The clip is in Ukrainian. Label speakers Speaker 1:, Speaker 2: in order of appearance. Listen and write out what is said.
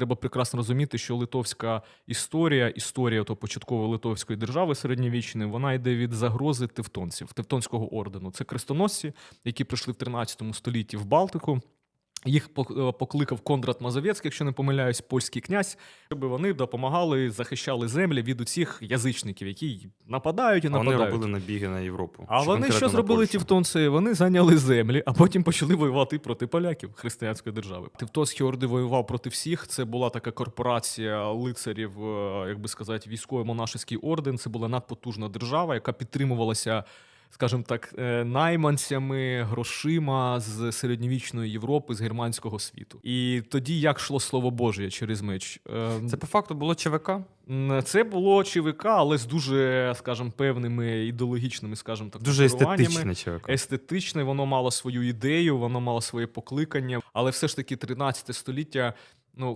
Speaker 1: треба прекрасно розуміти, що литовська історія, історія то початкової литовської держави середньовічної, вона йде від загрози тевтонців, тевтонського ордену. Це крестоносці, які прийшли в 13 столітті в Балтику. Їх е, покликав Кондрат Мазовецький, якщо не помиляюсь, польський князь, щоб вони допомагали, захищали землі від усіх язичників, які нападають і
Speaker 2: А вони робили набіги на Європу.
Speaker 1: А вони що зробили
Speaker 2: Польщу.
Speaker 1: тевтонці? Вони зайняли землі, а потім почали воювати проти поляків християнської держави. Тевтонські орди воював проти всіх. Це була така корпорація лицарів, е, як би сказати, військово-монашеський орден. Це була надпотужна держава, яка підтримувалася. Скажімо так, е, найманцями, грошима з середньовічної Європи, з германського світу. І тоді як йшло слово Боже через меч? Е,
Speaker 2: Це по факту було ЧВК.
Speaker 1: Це було ЧВК, але з дуже, скажімо, певними ідеологічними, скажімо так,
Speaker 2: Дуже естетичне ЧВК.
Speaker 1: Естетичне, воно мало свою ідею, воно мало своє покликання, але все ж таки 13 століття. Ну,